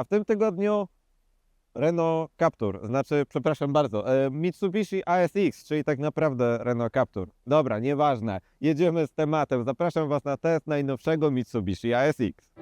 A w tym tygodniu Renault Captur, znaczy, przepraszam bardzo, e, Mitsubishi ASX, czyli tak naprawdę Renault Captur. Dobra, nieważne, jedziemy z tematem. Zapraszam Was na test najnowszego Mitsubishi ASX.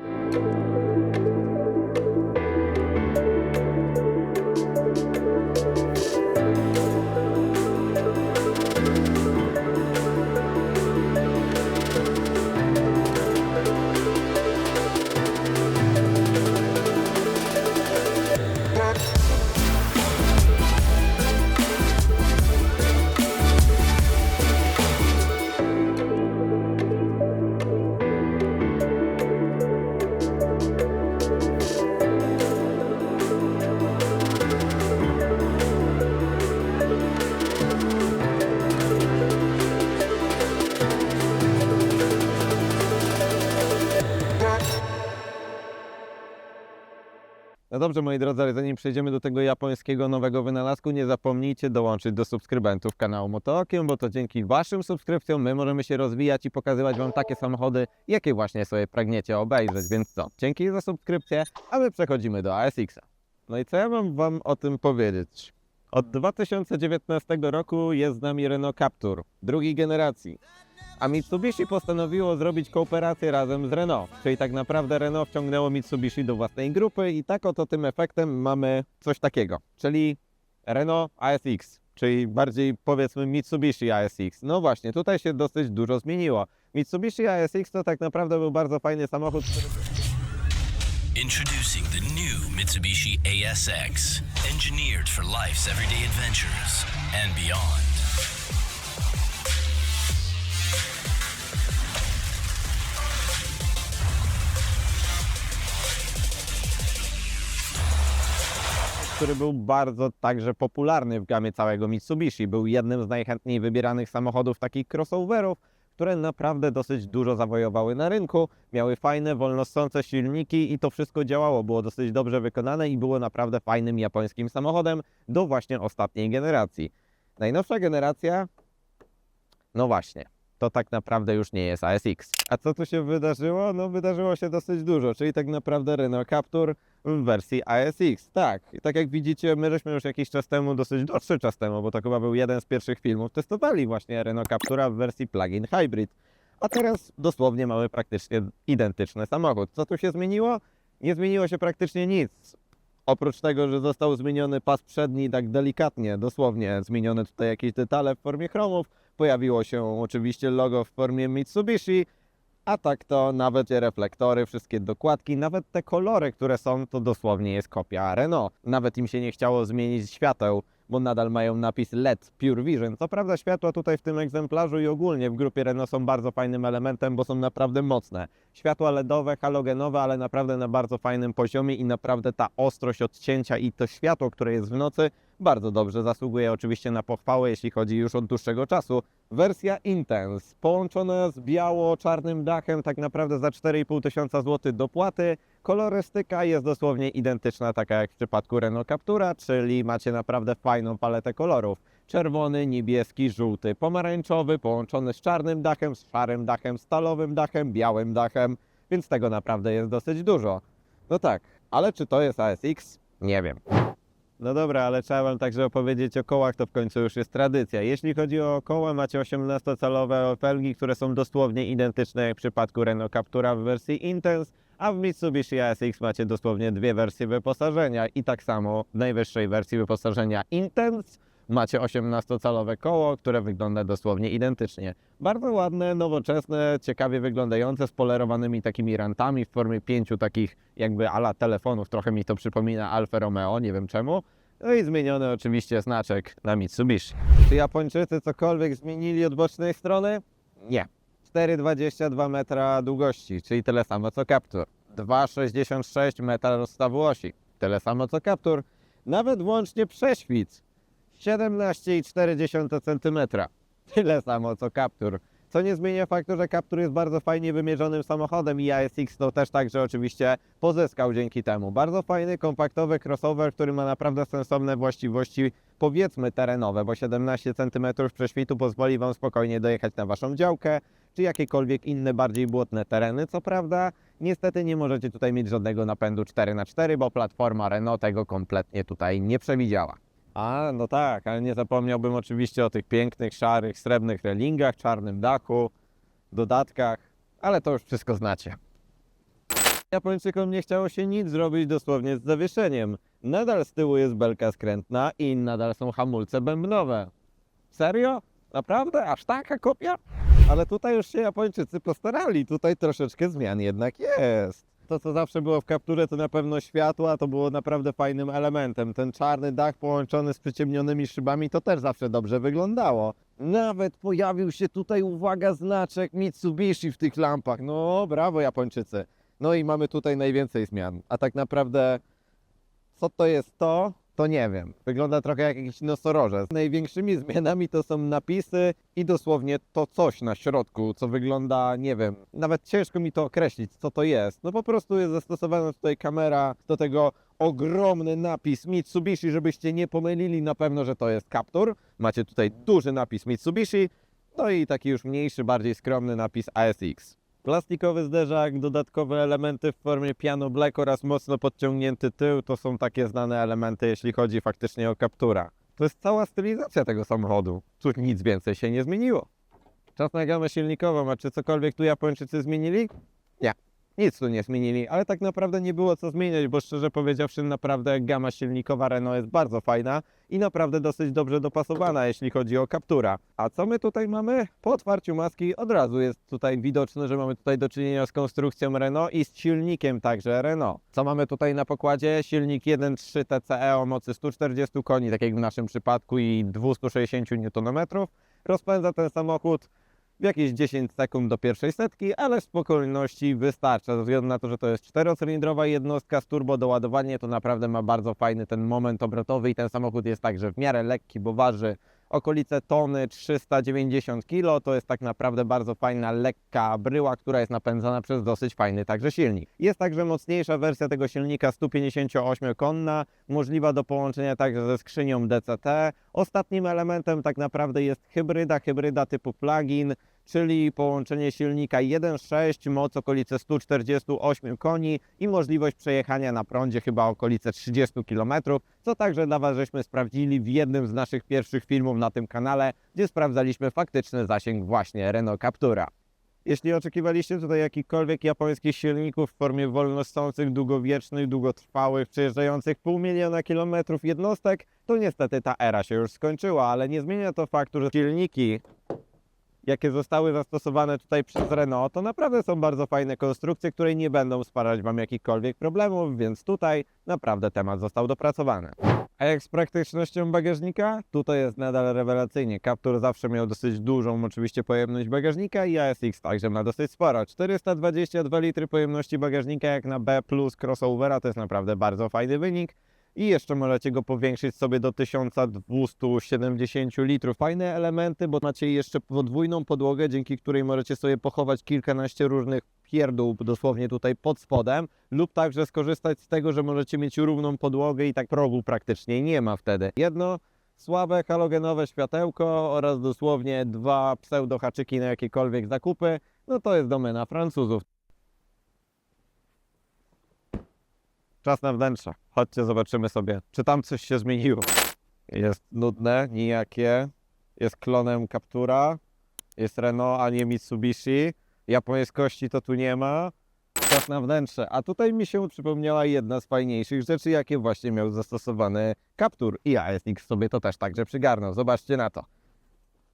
Dobrze, moi drodzy, ale zanim przejdziemy do tego japońskiego nowego wynalazku, nie zapomnijcie dołączyć do subskrybentów kanału Motookiem, bo to dzięki Waszym subskrypcjom my możemy się rozwijać i pokazywać Wam takie samochody, jakie właśnie sobie pragniecie obejrzeć. Więc co, dzięki za subskrypcję, a my przechodzimy do ASX-a. No i co ja mam Wam o tym powiedzieć? Od 2019 roku jest z nami Renault Captur, drugiej generacji. A Mitsubishi postanowiło zrobić kooperację razem z Renault, czyli tak naprawdę Renault wciągnęło Mitsubishi do własnej grupy i tak oto tym efektem mamy coś takiego, czyli Renault ASX, czyli bardziej powiedzmy Mitsubishi ASX. No właśnie, tutaj się dosyć dużo zmieniło. Mitsubishi ASX to tak naprawdę był bardzo fajny samochód. Introducing the new Mitsubishi ASX, engineered for life's everyday adventures and beyond. Który był bardzo także popularny w gamie całego Mitsubishi. Był jednym z najchętniej wybieranych samochodów takich crossoverów, które naprawdę dosyć dużo zawojowały na rynku. Miały fajne, wolnossące silniki i to wszystko działało. Było dosyć dobrze wykonane i było naprawdę fajnym japońskim samochodem do właśnie ostatniej generacji. Najnowsza generacja, no właśnie, to tak naprawdę już nie jest ASX. A co tu się wydarzyło? No wydarzyło się dosyć dużo, czyli tak naprawdę Renault Captur w wersji ASX. Tak, i tak jak widzicie, my żeśmy już jakiś czas temu, dosyć dłuższy czas temu, bo to chyba był jeden z pierwszych filmów, testowali właśnie Renault Captura w wersji plug-in hybrid. A teraz dosłownie mamy praktycznie identyczny samochód. Co tu się zmieniło? Nie zmieniło się praktycznie nic. Oprócz tego, że został zmieniony pas przedni tak delikatnie, dosłownie zmienione tutaj jakieś detale w formie chromów, pojawiło się oczywiście logo w formie Mitsubishi, a tak to nawet te reflektory, wszystkie dokładki, nawet te kolory, które są, to dosłownie jest kopia Renault. Nawet im się nie chciało zmienić świateł, bo nadal mają napis LED Pure Vision. Co prawda światła tutaj w tym egzemplarzu i ogólnie w grupie Renault są bardzo fajnym elementem, bo są naprawdę mocne. Światła LEDowe, halogenowe, ale naprawdę na bardzo fajnym poziomie i naprawdę ta ostrość odcięcia i to światło, które jest w nocy, bardzo dobrze zasługuje oczywiście na pochwałę, jeśli chodzi już od dłuższego czasu. Wersja Intense, połączona z biało-czarnym dachem, tak naprawdę za 4,5 tysiąca złotych dopłaty. Kolorystyka jest dosłownie identyczna, taka jak w przypadku Renault Captura, czyli macie naprawdę fajną paletę kolorów. Czerwony, niebieski, żółty, pomarańczowy, połączony z czarnym dachem, z szarym dachem, stalowym dachem, białym dachem, więc tego naprawdę jest dosyć dużo. No tak, ale czy to jest ASX? Nie wiem. No dobra, ale trzeba Wam także opowiedzieć o kołach, to w końcu już jest tradycja. Jeśli chodzi o koła, macie 18-calowe felgi, które są dosłownie identyczne jak w przypadku Renault Captura w wersji Intense, a w Mitsubishi ASX macie dosłownie dwie wersje wyposażenia i tak samo w najwyższej wersji wyposażenia Intense macie 18-calowe koło, które wygląda dosłownie identycznie. Bardzo ładne, nowoczesne, ciekawie wyglądające, z polerowanymi takimi rantami w formie pięciu takich jakby ala telefonów. Trochę mi to przypomina Alfa Romeo, nie wiem czemu. No i zmieniony oczywiście znaczek na Mitsubishi. Czy Japończycy cokolwiek zmienili od bocznej strony? Nie. 4,22 metra długości, czyli tyle samo co Captur. 2,66 metra rozstawu osi, tyle samo co Captur. Nawet włącznie prześwic 17,4 cm. Tyle samo co Captur. Co nie zmienia faktu, że Captur jest bardzo fajnie wymierzonym samochodem i ASX to też także oczywiście pozyskał dzięki temu. Bardzo fajny, kompaktowy crossover, który ma naprawdę sensowne właściwości, powiedzmy terenowe, bo 17 cm prześwitu pozwoli Wam spokojnie dojechać na Waszą działkę, czy jakiekolwiek inne bardziej błotne tereny. Co prawda, niestety nie możecie tutaj mieć żadnego napędu 4x4, bo platforma Renault tego kompletnie tutaj nie przewidziała. A, no tak, ale nie zapomniałbym oczywiście o tych pięknych, szarych, srebrnych relingach, czarnym dachu, dodatkach, ale to już wszystko znacie. Japończykom nie chciało się nic zrobić dosłownie z zawieszeniem. Nadal z tyłu jest belka skrętna i nadal są hamulce bębnowe. Serio? Naprawdę? Aż taka kopia? Ale tutaj już się Japończycy postarali, tutaj troszeczkę zmian jednak jest. To, co zawsze było w kapturze, to na pewno światła, to było naprawdę fajnym elementem. Ten czarny dach połączony z przyciemnionymi szybami, to też zawsze dobrze wyglądało. Nawet pojawił się tutaj, uwaga, znaczek Mitsubishi w tych lampach. No, brawo Japończycy. No i mamy tutaj najwięcej zmian. A tak naprawdę, co to jest to? To nie wiem. Wygląda trochę jak jakiś nosorożec. Największymi zmianami to są napisy i dosłownie to coś na środku, co wygląda, nie wiem, nawet ciężko mi to określić, co to jest. No po prostu jest zastosowana tutaj kamera, do tego ogromny napis Mitsubishi, żebyście nie pomylili na pewno, że to jest Captur. Macie tutaj duży napis Mitsubishi, no i taki już mniejszy, bardziej skromny napis ASX. Plastikowy zderzak, dodatkowe elementy w formie piano black oraz mocno podciągnięty tył to są takie znane elementy, jeśli chodzi faktycznie o Captura. To jest cała stylizacja tego samochodu. Tu nic więcej się nie zmieniło. Czas na gamę silnikową, a czy cokolwiek tu Japończycy zmienili? Nic tu nie zmienili, ale tak naprawdę nie było co zmieniać, bo szczerze powiedziawszy, naprawdę gama silnikowa Renault jest bardzo fajna i naprawdę dosyć dobrze dopasowana, jeśli chodzi o Captura. A co my tutaj mamy? Po otwarciu maski od razu jest tutaj widoczne, że mamy tutaj do czynienia z konstrukcją Renault i z silnikiem także Renault. Co mamy tutaj na pokładzie? Silnik 1.3 TCE o mocy 140 koni, tak jak w naszym przypadku i 260 Nm. Rozpędza ten samochód w jakieś 10 sekund do pierwszej setki, ale spokojności wystarcza, ze względu na to, że to jest czterocylindrowa jednostka z turbo doładowanie, to naprawdę ma bardzo fajny ten moment obrotowy i ten samochód jest także w miarę lekki, bo waży okolice tony 390 kg, to jest tak naprawdę bardzo fajna, lekka bryła, która jest napędzana przez dosyć fajny także silnik. Jest także mocniejsza wersja tego silnika 158-konna, możliwa do połączenia także ze skrzynią DCT. Ostatnim elementem tak naprawdę jest hybryda, hybryda typu plug-in, czyli połączenie silnika 1.6, moc okolice 148 koni i możliwość przejechania na prądzie chyba okolice 30 km, co także dla Was żeśmy sprawdzili w jednym z naszych pierwszych filmów na tym kanale, gdzie sprawdzaliśmy faktyczny zasięg właśnie Renault Captura. Jeśli oczekiwaliście tutaj jakichkolwiek japońskich silników w formie wolnosących, długowiecznych, długotrwałych, przejeżdżających pół miliona kilometrów jednostek, to niestety ta era się już skończyła, ale nie zmienia to faktu, że silniki jakie zostały zastosowane tutaj przez Renault, to naprawdę są bardzo fajne konstrukcje, które nie będą sprawiać Wam jakichkolwiek problemów, więc tutaj naprawdę temat został dopracowany. A jak z praktycznością bagażnika? Tutaj jest nadal rewelacyjnie. Captur zawsze miał dosyć dużą oczywiście pojemność bagażnika i ASX także ma dosyć sporo. 422 litry pojemności bagażnika jak na B plus crossovera to jest naprawdę bardzo fajny wynik. I jeszcze możecie go powiększyć sobie do 1270 litrów. Fajne elementy, bo macie jeszcze podwójną podłogę, dzięki której możecie sobie pochować kilkanaście różnych pierdół dosłownie tutaj pod spodem, lub także skorzystać z tego, że możecie mieć równą podłogę i tak progu praktycznie nie ma wtedy. Jedno słabe halogenowe światełko oraz dosłownie dwa pseudohaczyki na jakiekolwiek zakupy, no to jest domena Francuzów. Czas na wnętrze. Chodźcie, zobaczymy sobie, czy tam coś się zmieniło. Jest nudne, nijakie. Jest klonem Captura. Jest Renault, a nie Mitsubishi. Japońskości to tu nie ma. Czas na wnętrze. A tutaj mi się przypomniała jedna z fajniejszych rzeczy, jakie właśnie miał zastosowany Captur. I ASX sobie to też także przygarnął. Zobaczcie na to.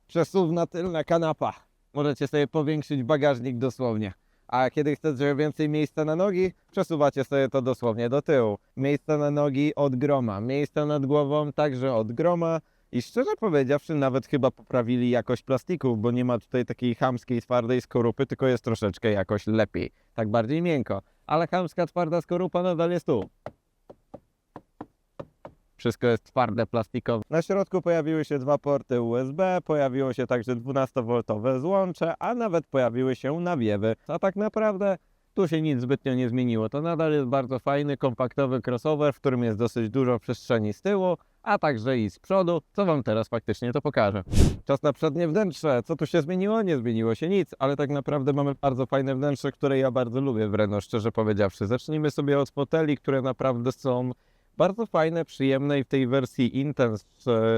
Przesuwna tylna kanapa. Możecie sobie powiększyć bagażnik dosłownie. A kiedy chcecie więcej miejsca na nogi, przesuwacie sobie to dosłownie do tyłu. Miejsca na nogi od groma, miejsca nad głową także od groma. I szczerze powiedziawszy, nawet chyba poprawili jakość plastików, bo nie ma tutaj takiej chamskiej, twardej skorupy, tylko jest troszeczkę jakoś lepiej. Tak bardziej miękko. Ale chamska, twarda skorupa nadal jest tu. Wszystko jest twarde, plastikowe. Na środku pojawiły się dwa porty USB, pojawiło się także 12V złącze, a nawet pojawiły się nawiewy. A tak naprawdę tu się nic zbytnio nie zmieniło. To nadal jest bardzo fajny, kompaktowy crossover, w którym jest dosyć dużo przestrzeni z tyłu, a także i z przodu, co Wam teraz faktycznie to pokażę. Czas na przednie wnętrze. Co tu się zmieniło? Nie zmieniło się nic, ale tak naprawdę mamy bardzo fajne wnętrze, które ja bardzo lubię w Renault, szczerze powiedziawszy. Zacznijmy sobie od foteli, które naprawdę są bardzo fajne, przyjemne i w tej wersji Intense,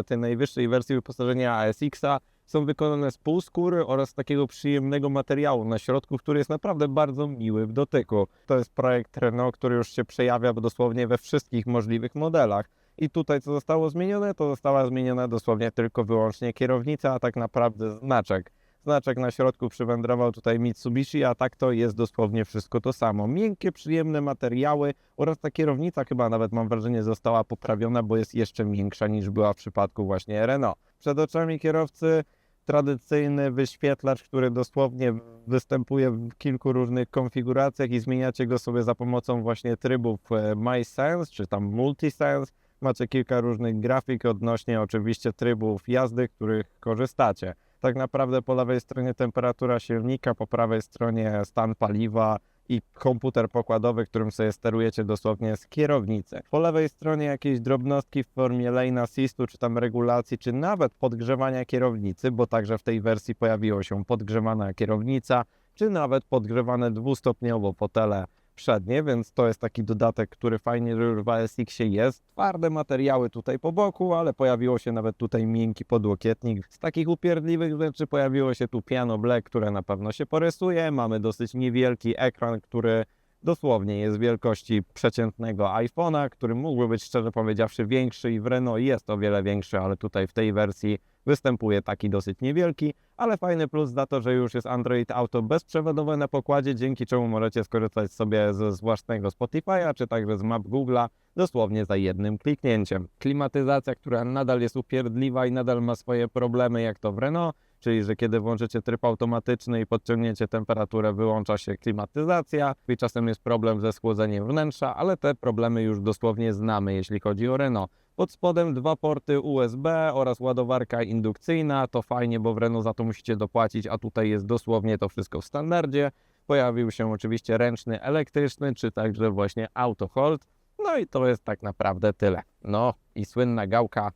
tej najwyższej wersji wyposażenia ASX-a są wykonane z półskóry oraz takiego przyjemnego materiału na środku, który jest naprawdę bardzo miły w dotyku. To jest projekt Renault, który już się przejawia dosłownie we wszystkich możliwych modelach. I tutaj co zostało zmienione, to została zmieniona dosłownie tylko wyłącznie kierownica, a tak naprawdę znaczek. Znaczek na środku przywędrował tutaj Mitsubishi, a tak to jest dosłownie wszystko to samo. Miękkie, przyjemne materiały oraz ta kierownica chyba nawet mam wrażenie została poprawiona, bo jest jeszcze miększa niż była w przypadku właśnie Renault. Przed oczami kierowcy tradycyjny wyświetlacz, który dosłownie występuje w kilku różnych konfiguracjach i zmieniacie go sobie za pomocą właśnie trybów e, My Sense czy tam Multisense. Macie kilka różnych grafik odnośnie oczywiście trybów jazdy, których korzystacie. Tak naprawdę po lewej stronie temperatura silnika, po prawej stronie stan paliwa i komputer pokładowy, którym sobie sterujecie dosłownie z kierownicy. Po lewej stronie jakieś drobnostki w formie lane assistu, czy tam regulacji, czy nawet podgrzewania kierownicy, bo także w tej wersji pojawiło się podgrzewana kierownica, czy nawet podgrzewane dwustopniowo fotele przednie, więc to jest taki dodatek, który fajnie w ASX-ie jest. Twarde materiały tutaj po boku, ale pojawiło się nawet tutaj miękki podłokietnik. Z takich upierdliwych rzeczy pojawiło się tu piano black, które na pewno się porysuje. Mamy dosyć niewielki ekran, który dosłownie jest wielkości przeciętnego iPhone'a, który mógłby być szczerze powiedziawszy większy i w Renault jest o wiele większy, ale tutaj w tej wersji występuje taki dosyć niewielki, ale fajny plus za to, że już jest Android Auto bezprzewodowe na pokładzie, dzięki czemu możecie skorzystać sobie z własnego Spotify'a, czy także z map Google'a dosłownie za jednym kliknięciem. Klimatyzacja, która nadal jest upierdliwa i nadal ma swoje problemy jak to w Renault, czyli że kiedy włączycie tryb automatyczny i podciągniecie temperaturę, wyłącza się klimatyzacja i czasem jest problem ze schłodzeniem wnętrza, ale te problemy już dosłownie znamy, jeśli chodzi o Renault. Pod spodem dwa porty USB oraz ładowarka indukcyjna. To fajnie, bo w Renault za to musicie dopłacić, a tutaj jest dosłownie to wszystko w standardzie. Pojawił się oczywiście ręczny elektryczny, czy także właśnie auto hold. No i to jest tak naprawdę tyle. No i słynna gałka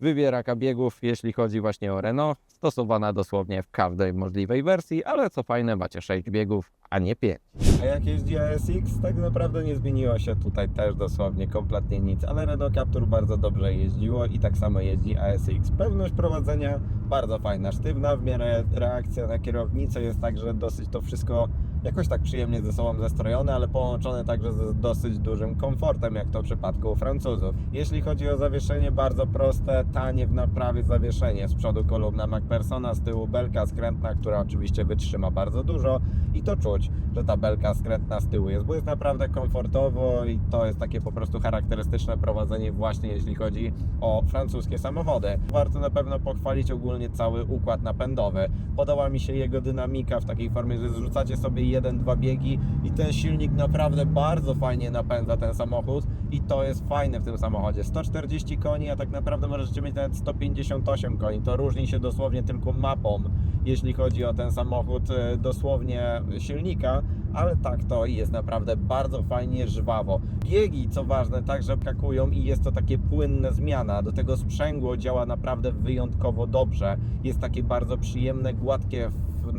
wybieraka biegów, jeśli chodzi właśnie o Renault, stosowana dosłownie w każdej możliwej wersji, ale co fajne, macie 6 biegów, a nie 5. A jak jeździ ASX, tak naprawdę nie zmieniło się tutaj też dosłownie kompletnie nic, ale Renault Captur bardzo dobrze jeździło i tak samo jeździ ASX. Pewność prowadzenia bardzo fajna, sztywna, w miarę reakcja na kierownicę jest także dosyć to wszystko jakoś tak przyjemnie ze sobą zestrojone, ale połączone także z dosyć dużym komfortem, jak to w przypadku Francuzów. Jeśli chodzi o zawieszenie, bardzo proste, tanie w naprawie zawieszenie. Z przodu kolumna MacPersona, z tyłu belka skrętna, która oczywiście wytrzyma bardzo dużo i to czuć, że ta belka skrętna z tyłu jest, bo jest naprawdę komfortowo i to jest takie po prostu charakterystyczne prowadzenie właśnie jeśli chodzi o francuskie samochody. Warto na pewno pochwalić ogólnie cały układ napędowy. Podoba mi się jego dynamika w takiej formie, że zrzucacie sobie jeden, dwa biegi i ten silnik naprawdę bardzo fajnie napędza ten samochód i to jest fajne w tym samochodzie. 140 koni, a tak naprawdę możecie mieć nawet 158 koni. To różni się dosłownie tylko mapą, jeśli chodzi o ten samochód e, dosłownie silnika, ale tak to jest naprawdę bardzo fajnie żwawo. Biegi, co ważne, także kakują i jest to takie płynne zmiana. Do tego sprzęgło działa naprawdę wyjątkowo dobrze. Jest takie bardzo przyjemne, gładkie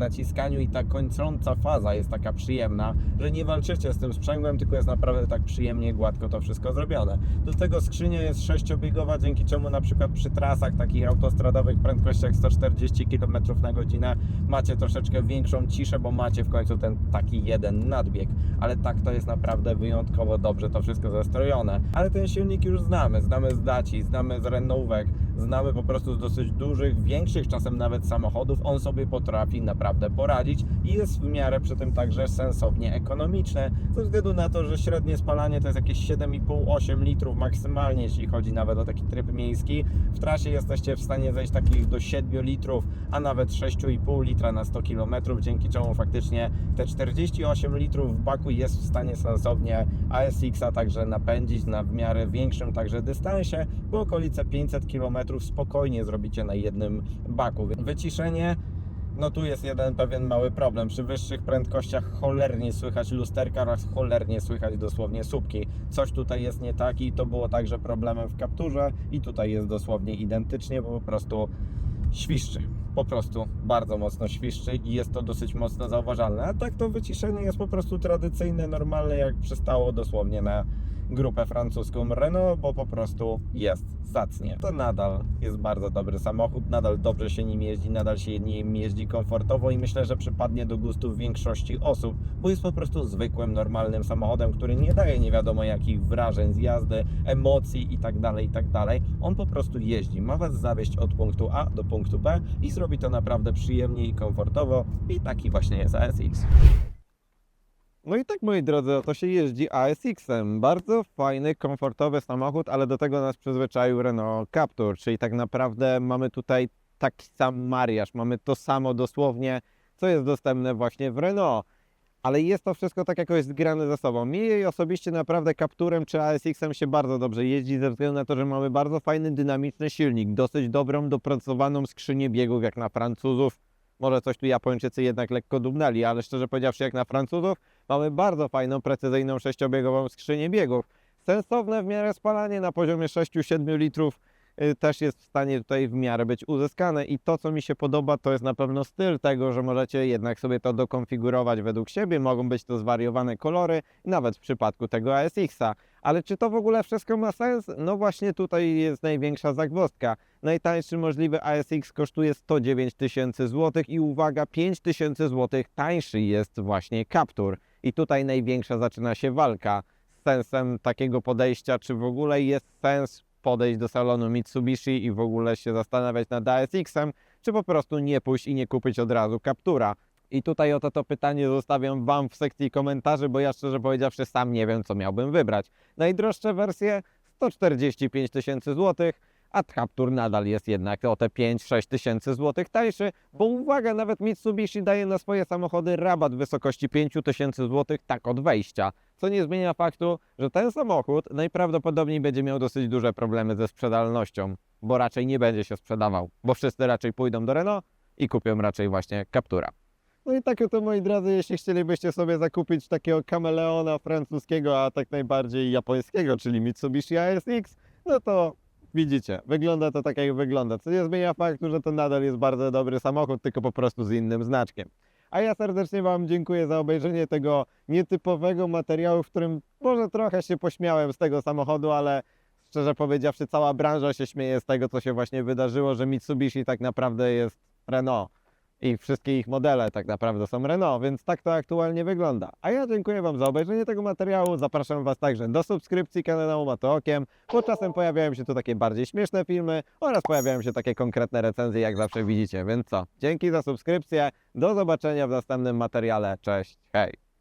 naciskaniu i ta kończąca faza jest taka przyjemna, że nie walczycie z tym sprzęgłem, tylko jest naprawdę tak przyjemnie, gładko to wszystko zrobione. Do tego skrzynia jest sześciobiegowa, dzięki czemu na przykład przy trasach takich autostradowych prędkościach 140 km na godzinę macie troszeczkę większą ciszę, bo macie w końcu ten taki jeden nadbieg, ale tak to jest naprawdę wyjątkowo dobrze to wszystko zestrojone. Ale ten silnik już znamy, znamy z Daci, znamy z Renault'ówek, znamy po prostu z dosyć dużych, większych czasem nawet samochodów, on sobie potrafi naprawdę poradzić i jest w miarę przy tym także sensownie ekonomiczne, ze względu na to, że średnie spalanie to jest jakieś 7,5-8 litrów maksymalnie, jeśli chodzi nawet o taki tryb miejski. W trasie jesteście w stanie zejść takich do 7 litrów, a nawet 6,5 litra na 100 km, dzięki czemu faktycznie te 48 litrów w baku jest w stanie sensownie ASX-a także napędzić na w miarę większym także dystansie, bo okolice 500 km spokojnie zrobicie na jednym baku. Wyciszenie no tu jest jeden pewien mały problem. Przy wyższych prędkościach cholernie słychać lusterka oraz cholernie słychać dosłownie słupki. Coś tutaj jest nie tak i to było także problemem w kapturze i tutaj jest dosłownie identycznie, bo po prostu świszczy. Po prostu bardzo mocno świszczy i jest to dosyć mocno zauważalne. A tak to wyciszenie jest po prostu tradycyjne, normalne, jak przystało dosłownie na grupę francuską Renault, bo po prostu jest zacnie. To nadal jest bardzo dobry samochód, nadal dobrze się nim jeździ, nadal się nim jeździ komfortowo i myślę, że przypadnie do gustów większości osób, bo jest po prostu zwykłym, normalnym samochodem, który nie daje nie wiadomo jakich wrażeń z jazdy, emocji itd., itd. On po prostu jeździ, ma Was zawieźć od punktu A do punktu B i zrobi to naprawdę przyjemnie i komfortowo i taki właśnie jest ASX. No i tak, moi drodzy, oto się jeździ ASX-em. Bardzo fajny, komfortowy samochód, ale do tego nas przyzwyczaił Renault Captur, czyli tak naprawdę mamy tutaj taki sam mariaż, mamy to samo dosłownie, co jest dostępne właśnie w Renault. Ale jest to wszystko tak jakoś zgrane ze sobą. Mi osobiście naprawdę Capturem czy ASX-em się bardzo dobrze jeździ, ze względu na to, że mamy bardzo fajny, dynamiczny silnik, dosyć dobrą, dopracowaną skrzynię biegów jak na Francuzów. Może coś tu Japończycy jednak lekko dumnęli, ale szczerze powiedziawszy, jak na Francuzów, mamy bardzo fajną, precyzyjną sześciobiegową skrzynię biegów. Sensowne w miarę spalanie na poziomie 6-7 litrów y, też jest w stanie tutaj w miarę być uzyskane i to co mi się podoba to jest na pewno styl tego, że możecie jednak sobie to dokonfigurować według siebie, mogą być to zwariowane kolory, nawet w przypadku tego ASX-a. Ale czy to w ogóle wszystko ma sens? No właśnie tutaj jest największa zagwozdka. Najtańszy możliwy ASX kosztuje 109 tysięcy złotych i uwaga, 5 tysięcy złotych tańszy jest właśnie Captur. I tutaj największa zaczyna się walka z sensem takiego podejścia, czy w ogóle jest sens podejść do salonu Mitsubishi i w ogóle się zastanawiać nad ASX-em, czy po prostu nie pójść i nie kupić od razu Captura. I tutaj oto to pytanie zostawiam Wam w sekcji komentarzy, bo ja szczerze powiedziawszy sam nie wiem, co miałbym wybrać. Najdroższe wersje 145 tysięcy złotych, a Captur nadal jest jednak o te 5-6 tysięcy złotych tańszy, bo uwaga, nawet Mitsubishi daje na swoje samochody rabat w wysokości 5 tysięcy złotych tak od wejścia, co nie zmienia faktu, że ten samochód najprawdopodobniej będzie miał dosyć duże problemy ze sprzedalnością, bo raczej nie będzie się sprzedawał, bo wszyscy raczej pójdą do Renault i kupią raczej właśnie Captura. No i tak to moi drodzy, jeśli chcielibyście sobie zakupić takiego kameleona francuskiego, a tak najbardziej japońskiego, czyli Mitsubishi ASX, no to widzicie, wygląda to tak jak wygląda, co nie zmienia faktu, że to nadal jest bardzo dobry samochód, tylko po prostu z innym znaczkiem. A ja serdecznie Wam dziękuję za obejrzenie tego nietypowego materiału, w którym może trochę się pośmiałem z tego samochodu, ale szczerze powiedziawszy cała branża się śmieje z tego, co się właśnie wydarzyło, że Mitsubishi tak naprawdę jest Renault i wszystkie ich modele tak naprawdę są Renault, więc tak to aktualnie wygląda. A ja dziękuję Wam za obejrzenie tego materiału, zapraszam Was także do subskrypcji kanału Matookiem, bo czasem pojawiają się tu takie bardziej śmieszne filmy oraz pojawiają się takie konkretne recenzje, jak zawsze widzicie, więc co, dzięki za subskrypcję, do zobaczenia w następnym materiale, cześć, hej!